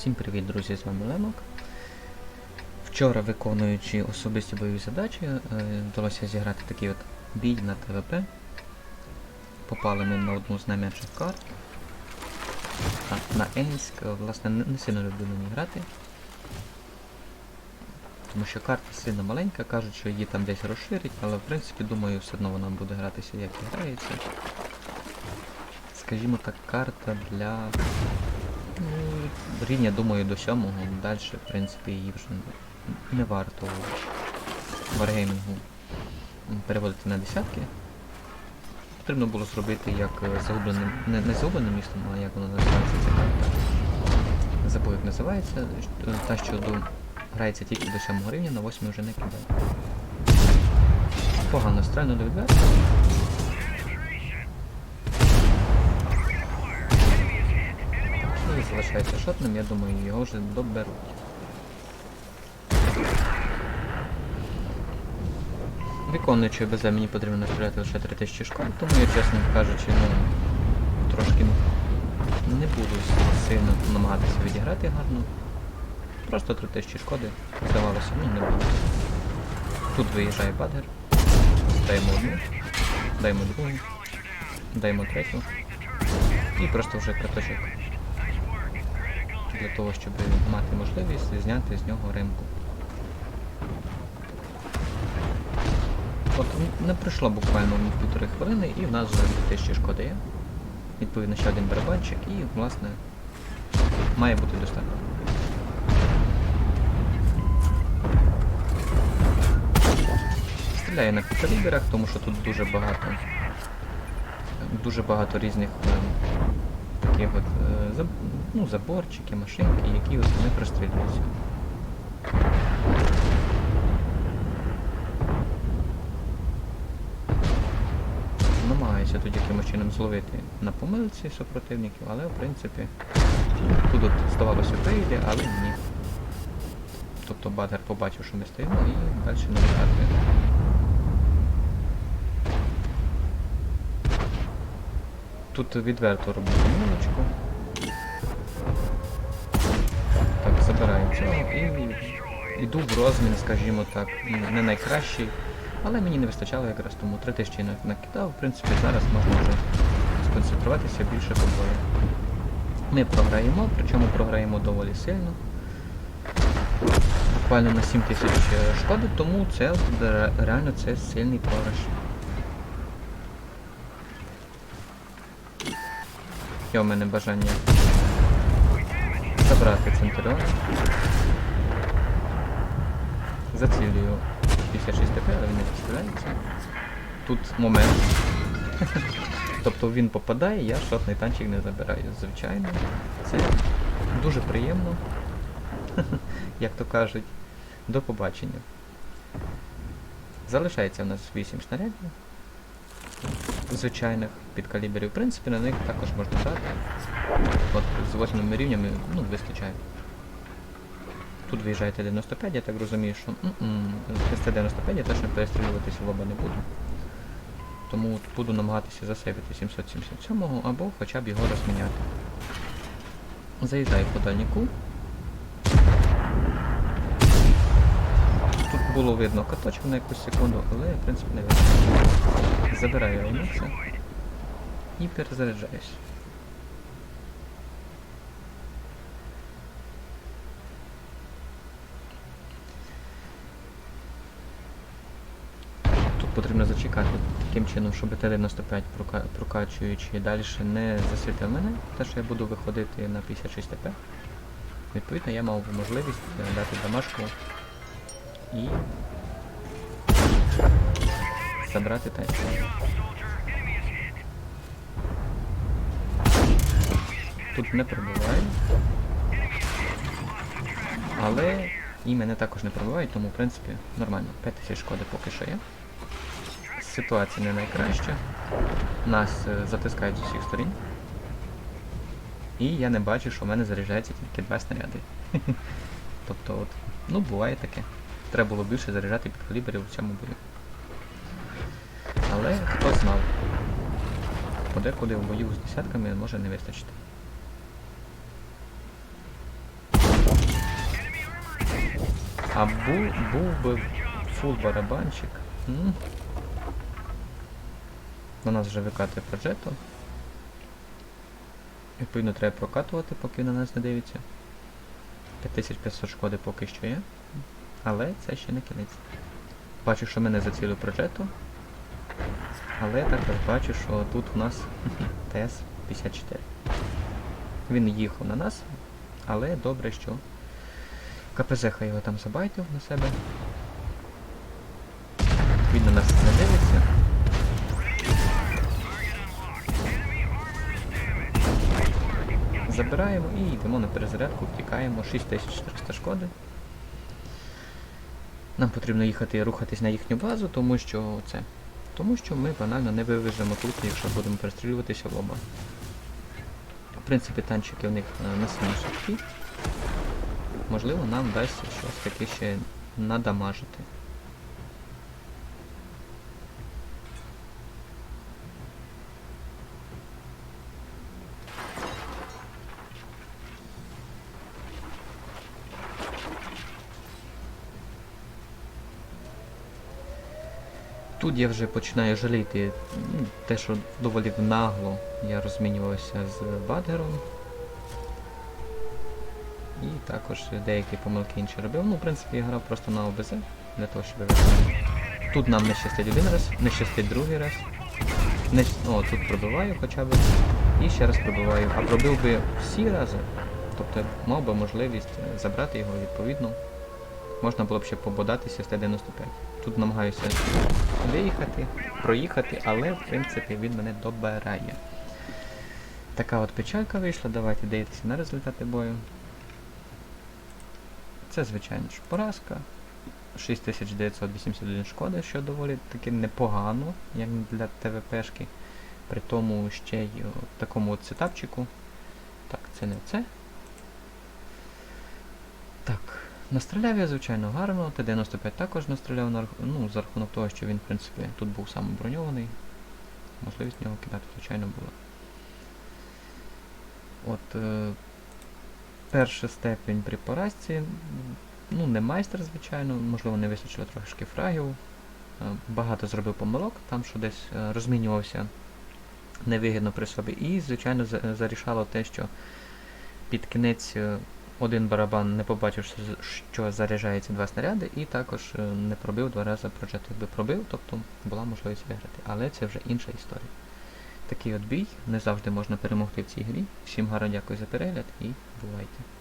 Всім привіт, друзі, з вами Лемок. Вчора, виконуючи особисті бойові задачі, е, вдалося зіграти такий от бій на ТВП. Попали ми на одну з найменших карт. А, на Енськ, е, власне, не, сильно люблю ній грати. Тому що карта сильно маленька, кажуть, що її там десь розширять, але в принципі думаю, все одно вона буде гратися як і грається. Скажімо так, карта для Ну, рівня, думаю, до сьомого, далі, в принципі, її вже не варто варгеймінгу переводити на десятки. Потрібно було зробити як загубленим, не, не загубленим містом, а як воно називається ця карта. Забув, як називається. Та, що до, грається тільки до 7 рівня, на 8 вже не кидає. Погано стрельно до відверто. Залишається шотним, я думаю, його вже доберуть. Виконуючи БЗ мені потрібно настріляти лише 3000 шкод, тому я, чесно кажучи, ну, трошки не буду сильно намагатися відіграти гарно. Просто 3000 шкоди, здавалося, ну не багато. Тут виїжджає бадгер, даємо одну, даємо другу, даємо третю. І просто вже краточок для того, щоб мати можливість зняти з нього римку. От не пройшло буквально півтори хвилини і в нас вже 2000 шкоди є. Відповідно ще один барабанчик і, власне, має бути достатньо. Стріляє на каліберах, тому що тут дуже багато дуже багато різних е, таких от е, ну, заборчики, машинки, які от не прострілюються. Намагаюся тут якимось чином зловити на помилці супротивників, але в принципі тут здавалося вийде, але ні. Тобто Бадгер побачив, що ми стоїмо і далі навігати. Тут відверто роблю помилочку. Цього і йду в розмін, скажімо так, не найкращий, але мені не вистачало якраз тому 3000 на- накидав, в принципі зараз можна вже сконцентруватися більше по бою. Ми програємо, причому програємо доволі сильно. Буквально на 7000 шкоди, тому це реально це сильний програш. Є у мене бажання забрати Центуріон. Зацілюю 56 ТП, але він не підстріляється. Тут момент. тобто він попадає, я шотний танчик не забираю. Звичайно. Це дуже приємно. Як то кажуть. До побачення. Залишається в нас 8 снарядів звичайних підкаліберів. В принципі, на них також можна грати. От з восьмими рівнями ну, вистачає. Тут виїжджає Т-95, я так розумію, що з Т-95 я точно перестрілюватися в оба не буду. Тому буду намагатися засейвити 777-го або хоча б його розміняти. Заїжджаю по дальніку. Тут було видно каточок на якусь секунду, але я в принципі не видно. Забираю емоцію і перезаряджаюсь. Потрібно зачекати таким чином, щоб Т-95 прока- прокачуючи далі не засвітив мене, те, що я буду виходити на 56 ТП. Відповідно, я мав можливість е, дати домашку і забрати танчик. Тут не пробиваю. Але і мене також не пробивають, тому в принципі нормально. 5000 шкоди поки що є. Ситуація не найкраща. Нас е, затискають з усіх сторін. І я не бачу, що в мене заряджається тільки два снаряди. тобто, от, ну буває таке. Треба було більше заряджати під калібрів у цьому бою. Але хто знав. Подекуди в бою з десятками може не вистачити. А був, був би фул барабанчик. До нас вже викатує проджето. Відповідно, треба прокатувати, поки на нас не дивиться. 5500 шкоди поки що є. Але це ще не кінець. Бачу, що мене зацілив проджето. Але також бачу, що тут у нас ТС-54. Він їхав на нас, але добре, що КПЗ хай його там забайтив на себе. Він на нас не дивиться. Забираємо і йдемо на перезарядку, втікаємо 6400 шкоди. Нам потрібно їхати рухатись на їхню базу, тому що це. Тому що ми банально не вивеземо тут, якщо будемо перестрілюватися в лоба. В принципі, танчики в них е, не самі швидкі. Можливо, нам вдасться щось таке ще надамажити. Тут я вже починаю жаліти ну, те, що доволі нагло я розмінювався з Бадгером. І також деякі помилки інші робив. Ну, в принципі, я грав просто на ОБЗ для того, щоб виграти. Тут нам не щастить один раз, не щастить другий раз. Не, о, тут пробиваю хоча б. І ще раз пробиваю. А пробив би всі рази, тобто мав би можливість забрати його відповідно. Можна було б ще пободатися з Т-95. Тут намагаюся виїхати, проїхати, але в принципі він мене добирає. Така от печалька вийшла, давайте дивитися на результати бою. Це, звичайно ж, поразка. 6981 шкоди, що доволі таки непогано, як для ТВПшки. При тому ще й в такому от сетапчику. Так, це не це. Так, настріляв я, звичайно, гарно. Т-95 також настріляв на, ну, за рахунок того, що він, в принципі, тут був сам броньований. Можливість в нього кидати, звичайно, була. От, е, перша степень при поразці. Ну, не майстер, звичайно, можливо, не вистачило трошки фрагів. Е, Багато зробив помилок, там що десь е, розмінювався невигідно при собі. І, звичайно, за- зарішало те, що під кінець е, один барабан не побачив, що заряджається два снаряди, і також е, не пробив два рази проджет. Якби пробив, тобто була можливість виграти. Але це вже інша історія. Такий от бій, не завжди можна перемогти в цій грі. Всім гарно дякую за перегляд і бувайте.